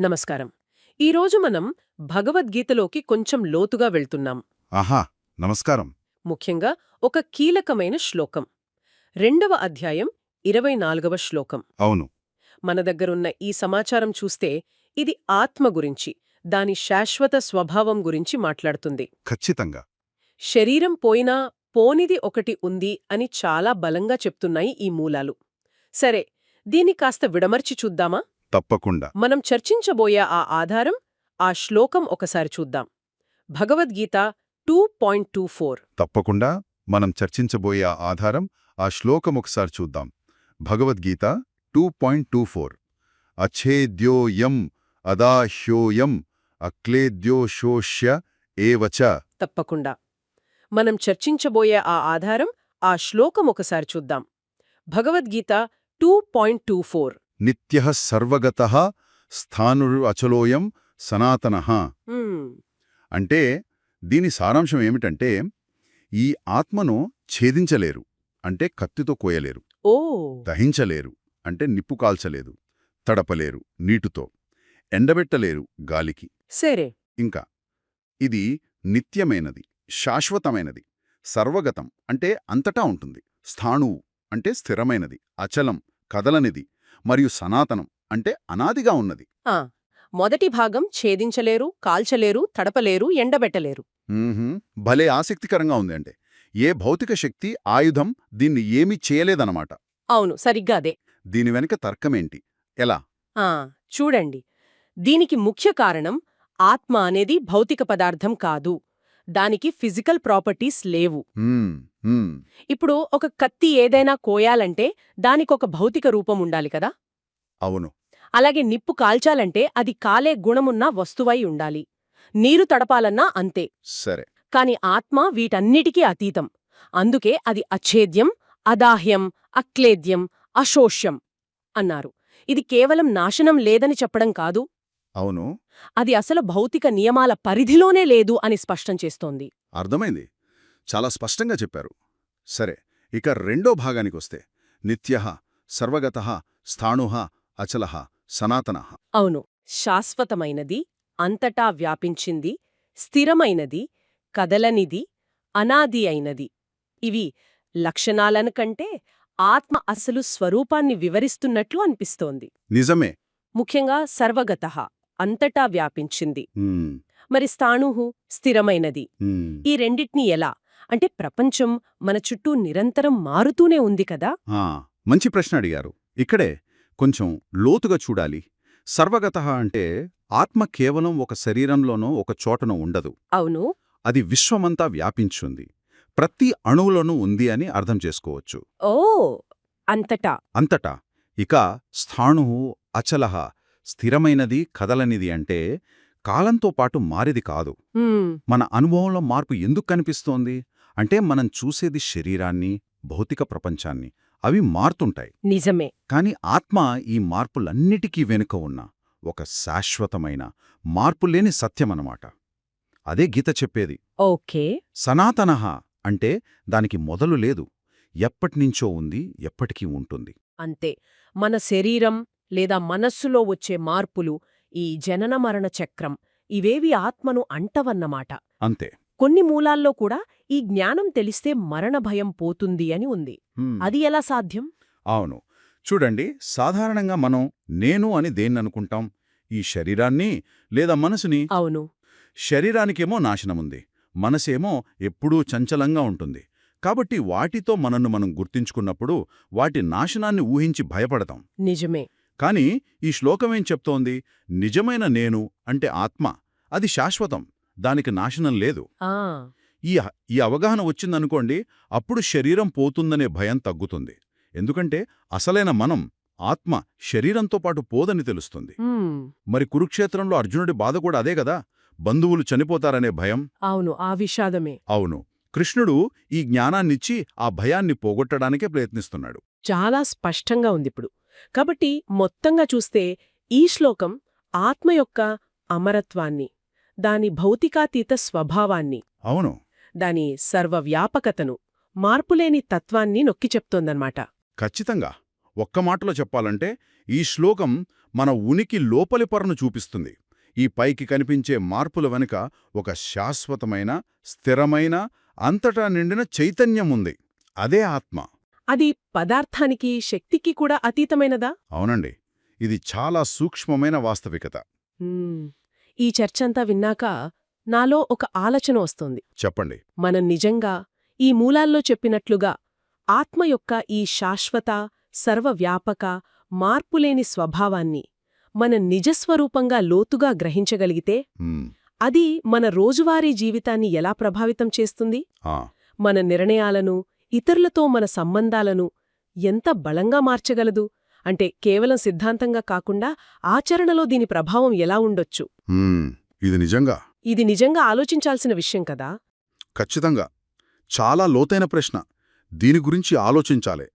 నమస్కారం. ఈరోజు మనం భగవద్గీతలోకి కొంచెం లోతుగా వెళ్తున్నాం. ఆహా! నమస్కారం. ముఖ్యంగా ఒక కీలకమైన శ్లోకం. రెండవ అధ్యాయం ఇరవై నాలుగవ శ్లోకం. అవును. మన దగ్గరున్న ఈ సమాచారం చూస్తే ఇది ఆత్మ గురించి దాని శాశ్వత స్వభావం గురించి మాట్లాడుతుంది. ఖచ్చితంగా. శరీరం పోయినా పోనిది ఒకటి ఉంది అని చాలా బలంగా చెప్తున్నాయి ఈ మూలాలు. సరే దీన్ని కాస్త విడమర్చి చూద్దామా? తప్పకుండా. మనం చర్చించబోయే ఆ ఆధారం ఆ శ్లోకం ఒకసారి చూద్దాం. Bhagavad Gita two point two four. తప్పకుండా మనం చర్చించబోయే ఆ ఆధారం ఆ శ్లోకం ఒకసారి చూద్దాం. Bhagavad Gita two point two four. అఛేద్యోయం అదాహ్యోయం అక్లేద్యోషోష్య ఏవచ తప్పకుండా. మనం చర్చించబోయే ఆ ఆధారం ఆ శ్లోకం ఒకసారి చూద్దాం. Bhagavadgita two point two four. నిత్య సర్వగత స్థానురు అచలోయం సనాతన. అంటే దీని సారాంశం ఏమిటంటే ఈ ఆత్మను ఛేదించలేరు అంటే కత్తితో కోయలేరు. ఓ. దహించలేరు అంటే నిప్పు కాల్చలేదు తడపలేరు నీటుతో ఎండబెట్టలేరు గాలికి. సరే. ఇంకా ఇది నిత్యమైనది శాశ్వతమైనది సర్వగతం అంటే అంతటా ఉంటుంది. స్థాణువు అంటే స్థిరమైనది అచలం కదలనిది మరియు సనాతనం అంటే అనాదిగా ఉన్నది. ఆ మొదటి భాగం ఛేదించలేరు కాల్చలేరు తడపలేరు ఎండబెట్టలేరు. భలే ఆసక్తికరంగా ఉంది అంటే. ఏ భౌతిక శక్తి ఆయుధం దీన్ని ఏమీ చేయలేదన్నమాట. అవును సరిగ్గా అదే. దీని వెనుక తర్కమేంటి? ఎలా? ఆ చూడండి. దీనికి ముఖ్య కారణం ఆత్మ అనేది భౌతిక పదార్థం కాదు. దానికి ఫిజికల్ ప్రాపర్టీస్ లేవు. ఇప్పుడు ఒక కత్తి ఏదైనా కోయాలంటే దానికొక భౌతిక రూపం ఉండాలి కదా? అవును. అలాగే నిప్పు కాల్చాలంటే అది కాలే గుణమున్న వస్తువై ఉండాలి. నీరు తడపాలన్నా అంతే. సరే. కాని ఆత్మ వీటన్నిటికీ అతీతం. అందుకే అది అఛేద్యం అదాహ్యం అక్లేద్యం అశోష్యం అన్నారు. ఇది కేవలం నాశనం లేదని చెప్పడం కాదు. అవును. అది అసలు భౌతిక నియమాల పరిధిలోనే లేదు అని స్పష్టం చేస్తోంది. అర్థమైంది. చాలా స్పష్టంగా చెప్పారు. సరే ఇక రెండో భాగానికొస్తే. నిత్య సర్వగత స్థాణుః అచల సనాతన. అవును శాశ్వతమైనది అంతటా వ్యాపించింది స్థిరమైనది కదలనిది అనాది అయినది. ఇవి లక్షణాలను కంటే ఆత్మ అసలు స్వరూపాన్ని వివరిస్తున్నట్లు అనిపిస్తోంది. నిజమే. ముఖ్యంగా సర్వగత అంతటా వ్యాపించింది. మరి స్థాణుహు స్థిరమైనది. ఈ రెండిటినీ ఎలా? అంటే ప్రపంచం మన చుట్టూ నిరంతరం మారుతూనే ఉంది కదా? ఆ, మంచి ప్రశ్న అడిగారు. ఇక్కడే కొంచెం లోతుగా చూడాలి. సర్వగత అంటే ఆత్మ కేవలం ఒక శరీరంలోనో ఒక చోటనో ఉండదు. అవును. అది విశ్వమంతా వ్యాపించుంది. ప్రతి అణువులోనూ ఉంది అని అర్థం చేసుకోవచ్చు. ఓ అంతటా. అంతటా. ఇక స్థాణుః అచలః స్థిరమైనది కదలనిది అంటే కాలంతో పాటు మారిది కాదు. మన అనుభవంలో మార్పు ఎందుకు కనిపిస్తోంది? అంటే మనం చూసేది శరీరాన్ని భౌతిక ప్రపంచాన్ని. అవి మారుతుంటాయి. నిజమే. కాని ఆత్మ ఈ మార్పులన్నిటికీ వెనుక ఉన్న ఒక శాశ్వతమైన మార్పులేని సత్యమనమాట అదే గీత చెప్పేది. ఓకే. సనాతనః అంటే దానికి మొదలు లేదు. ఎప్పటినుంచో ఉంది ఎప్పటికీ ఉంటుంది. అంతే. మన శరీరం లేదా మనస్సులో వచ్చే మార్పులు ఈ జనన మరణ చక్రం ఇవేవి ఆత్మను అంటవన్నమాట. అంతే. కొన్ని మూలాల్లో కూడా ఈ జ్ఞానం తెలిస్తే మరణ భయం పోతుంది అని ఉంది. అది ఎలా సాధ్యం? అవును. చూడండి సాధారణంగా మనం నేను అని దేన్ననుకుంటాం? ఈ శరీరాన్ని లేదా మనసుని? అవును. శరీరానికేమో నాశనముంది. మనసేమో ఎప్పుడూ చంచలంగా ఉంటుంది. కాబట్టి వాటితో మనను మనం గుర్తించుకున్నప్పుడు వాటి నాశనాన్ని ఊహించి భయపడతాం. నిజమే. కాని ఈ శ్లోకమేం చెప్తోంది? నిజమైన నేను అంటే ఆత్మ. అది శాశ్వతం. దానికి నాశనం లేదు. ఈ ఈ అవగాహన వచ్చిందనుకోండి అప్పుడు శరీరం పోతుందనే భయం తగ్గుతుంది. ఎందుకంటే అసలైన మనం ఆత్మ శరీరంతో పాటు పోదని తెలుస్తుంది. మరి కురుక్షేత్రంలో అర్జునుడి బాధ కూడా అదే కదా? బంధువులు చనిపోతారనే భయం. అవును ఆ విషాదమే. అవును. కృష్ణుడు ఈ జ్ఞానాన్నిచ్చి ఆ భయాన్ని పోగొట్టడానికే ప్రయత్నిస్తున్నాడు. చాలా స్పష్టంగా ఉందిప్పుడు. కాబట్టి మొత్తంగా చూస్తే ఈ శ్లోకం ఆత్మ యొక్క అమరత్వాన్ని దాని భౌతికాతీత స్వభావాన్ని అవును. దాని సర్వవ్యాపకతను మార్పులేని తత్వాన్ని నొక్కి చెప్తోందన్నమాట. ఖచ్చితంగా. ఒక్క మాటలో చెప్పాలంటే ఈ శ్లోకం మన ఉనికి లోపలి పొరను చూపిస్తుంది. ఈ పైకి కనిపించే మార్పుల వెనుక ఒక శాశ్వతమైన స్థిరమైన అంతటా నిండిన చైతన్యం ఉంది అదే ఆత్మ. అది పదార్థానికి శక్తికి కూడా అతీతమైనదా? అవునండి. ఇది చాలా సూక్ష్మమైన వాస్తవికత. ఈ చర్చంతా విన్నాక నాలో ఒక ఆలోచన వస్తోంది. చెప్పండి. మనం నిజంగా ఈ మూలాల్లో చెప్పినట్లుగా ఆత్మ యొక్క ఈ శాశ్వత సర్వవ్యాపక మార్పులేని స్వభావాన్ని మన నిజస్వరూపంగా లోతుగా గ్రహించగలిగితే అది మన రోజువారీ జీవితాన్ని ఎలా ప్రభావితం చేస్తుంది? మన నిర్ణయాలను ఇతరులతో మన సంబంధాలను ఎంత బలంగా మార్చగలదు? అంటే కేవలం సిద్ధాంతంగా కాకుండా ఆచరణలో దీని ప్రభావం ఎలా ఉండొచ్చు? ఇది నిజంగా. ఇది నిజంగా ఆలోచించాల్సిన విషయం కదా? ఖచ్చితంగా. చాలా లోతైన ప్రశ్న. దీని గురించి ఆలోచించాలి.